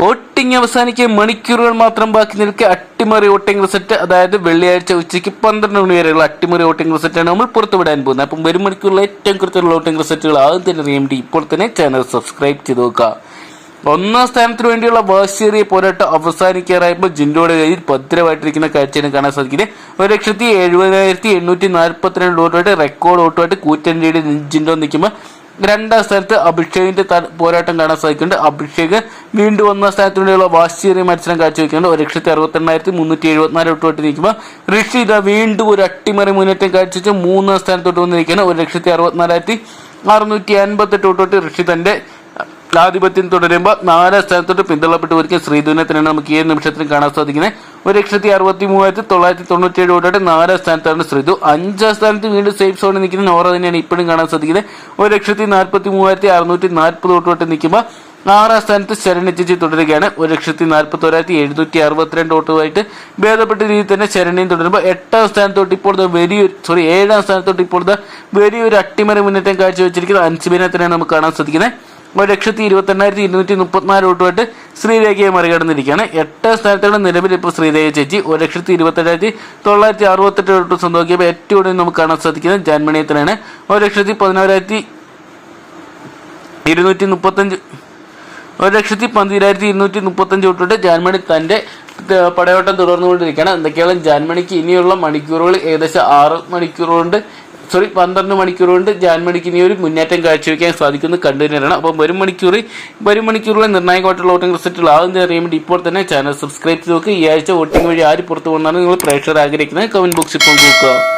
Voting അവസാനിക്കാൻ മണിക്കൂറുകൾ മാത്രം ബാക്കി നിൽക്കെ അട്ടിമറി വോട്ടിംഗ് റിസൾട്ട് അതായത് വെള്ളിയാഴ്ച ഉച്ചയ്ക്ക് പന്ത്രണ്ട് മണി വരെയുള്ള അട്ടിമറി വോട്ടിംഗ് റിസൾട്ടാണ് നമ്മൾ പുറത്തുവിടാൻ പോകുന്നത്. അപ്പം വരും മണിക്കൂറിലെ ഏറ്റവും കൃത്യമുള്ള വോട്ടിംഗ് റിസൾട്ടുകൾ ആദ്യം തന്നെ അറിയേണ്ടി ഇപ്പോൾ തന്നെ ചാനൽ സബ്സ്ക്രൈബ് ചെയ്ത് നോക്കുക. ഒന്നാം സ്ഥാനത്തിന് വേണ്ടിയുള്ള വാശിയേറിയ പോരാട്ടം അവസാനിക്കാറായപ്പോൾ ജിൻഡോയുടെ കയ്യിൽ ഭദ്രമായിട്ടിരിക്കുന്ന കാഴ്ചയാണ് കാണാൻ സാധിക്കുന്നത്. ഒരു ലക്ഷത്തി എഴുപതിനായിരത്തി എണ്ണൂറ്റി നാൽപ്പത്തിരണ്ട് വോട്ടുമായിട്ട് റെക്കോർഡ് വോട്ടുമായിട്ട് കൂറ്റൻ ജിൻഡോ നിൽക്കുമ്പോൾ രണ്ടാം സ്ഥാനത്ത് അഭിഷേകിന്റെ പോരാട്ടം കാണാൻ സാധിക്കുന്നുണ്ട്. അഭിഷേക് വീണ്ടും വന്ന സ്ഥാനത്തിനുള്ള വാശിയേറിയ മത്സരം കാഴ്ചവെക്കുന്നുണ്ട്. ഒരു ലക്ഷത്തി അറുപത്തെണ്ണായിരത്തി മുന്നൂറ്റി എഴുപത്തിനാല് വോട്ടുമായിട്ട് നിൽക്കുമ്പോൾ ഋഷി ഇതാ വീണ്ടും ഒരു അട്ടിമറി മുന്നേറ്റം കാഴ്ചവെച്ച് മൂന്നാം സ്ഥാനത്തോട്ട് വന്നിരിക്കുകയാണ്. ഒരു ലക്ഷത്തി അറുപത്തിനാലായിരത്തി അറുന്നൂറ്റി അൻപത്തെട്ട് വോട്ടുമായിട്ട് ഋഷി തന്റെ ആധിപത്യം തുടരുമ്പോൾ നാലാം സ്ഥാനത്തോട്ട് പിന്തള്ളപ്പെട്ടു വരിക ശ്രീധുവിനെ നമുക്ക് ഏഴ് നിമിഷത്തിന് കാണാൻ സാധിക്കുന്നത്. ഒരു ലക്ഷത്തി അറുപത്തി മൂവായിരത്തി തൊള്ളായിരത്തി തൊണ്ണൂറ്റി ഏഴ് വോട്ടോടെ നാലാം സ്ഥാനത്താണ് ശ്രീധു. അഞ്ചാം സ്ഥാനത്ത് വീണ്ടും സേഫ് സോണിൽ നിൽക്കുന്ന നോറ തന്നെയാണ് ഇപ്പോഴും കാണാൻ സാധിക്കുന്നത്. ഒരു ലക്ഷത്തി നാൽപ്പത്തി മൂവായിരത്തി അറുന്നൂറ്റി നാൽപ്പത് ഓട്ടോട്ട് നിൽക്കുമ്പോൾ ആറാം സ്ഥാനത്ത് ശരണിച്ചി തുടരുകയാണ്. ഒരു ലക്ഷത്തി നാൽപ്പത്തി ഒരായിരത്തി എഴുന്നൂറ്റി അറുപത്തിരണ്ട് വോട്ടുമായിട്ട് ഭേദപ്പെട്ട രീതിയിൽ തന്നെ ശരണിയും തുടരുമ്പോൾ എട്ടാം സ്ഥാനത്തോട്ട് ഇപ്പോൾ വലിയൊരു സോറി ഏഴാം സ്ഥാനത്തോട്ട് ഇപ്പോൾ വലിയൊരു അട്ടിമറി മുന്നേറ്റം കാഴ്ചവെച്ചിരിക്കുന്ന അൻസിബിനെ തന്നെയാണ് നമുക്ക് കാണാൻ സാധിക്കുന്നത്. ഒരു ലക്ഷത്തി ഇരുപത്തി എണ്ണായിരത്തി ഇരുന്നൂറ്റി മുപ്പത്തിനാല് വോട്ടുമായിട്ട് ശ്രീരേഖയെ മറികടന്നിരിക്കുകയാണ്. എട്ടാം സ്ഥാനത്താണ് നിലവിൽ ഇപ്പോൾ ശ്രീരേഖ ചേച്ചി. ഒരു ലക്ഷത്തി ഇരുപത്തെട്ടായിരത്തി തൊള്ളായിരത്തി അറുപത്തെട്ട് വോട്ട് സ്വന്തമാക്കിയപ്പോൾ ഏറ്റവും കൂടുതൽ നമുക്ക് കാണാൻ സാധിക്കുന്നത് ജാൻമണിയത്തിലാണ് ഒരു ലക്ഷത്തി പതിനാലായിരത്തി ഇരുന്നൂറ്റി മുപ്പത്തഞ്ച് ഒരു ലക്ഷത്തി പന്തിരായിരത്തി ഇരുന്നൂറ്റി മുപ്പത്തഞ്ച് വോട്ടിട്ട് ജാൻമണി തന്റെ പടയോട്ടം തുടർന്നുകൊണ്ടിരിക്കുകയാണ്. എന്തൊക്കെയാണ് ജാൻമണിക്ക് ഇനിയുള്ള മണിക്കൂറുകൾ ഏകദേശം ആറ് മണിക്കൂർ കൊണ്ട് സോറി പന്ത്രണ്ട് മണിക്കൂർ കൊണ്ട് ജാൻമണിക്ക് ഇനി ഒരു മുന്നേറ്റം കാഴ്ചവെക്കാൻ സാധിക്കുമെന്ന് കണ്ടുതന്നെയാണ് അപ്പം വരും മണിക്കൂർ വരും മണിക്കൂറിലെ നിർണായകമായിട്ടുള്ള വോട്ടിംഗ് റിസൾട്ടുകൾ ആകുന്ന അറിയാൻ വേണ്ടി ഇപ്പോൾ തന്നെ ചാനൽ സബ്സ്ക്രൈബ് ചെയ്ത് നോക്കുക ഈ ആഴ്ച വോട്ടിംഗ് വഴി ആര് പുറത്തു പോകുന്നതാണ് നിങ്ങൾ പ്രേക്ഷകർ ആഗ്രഹിക്കുന്നത്. കമന്റ് ബോക്സിൽ പങ്കുവെക്കുക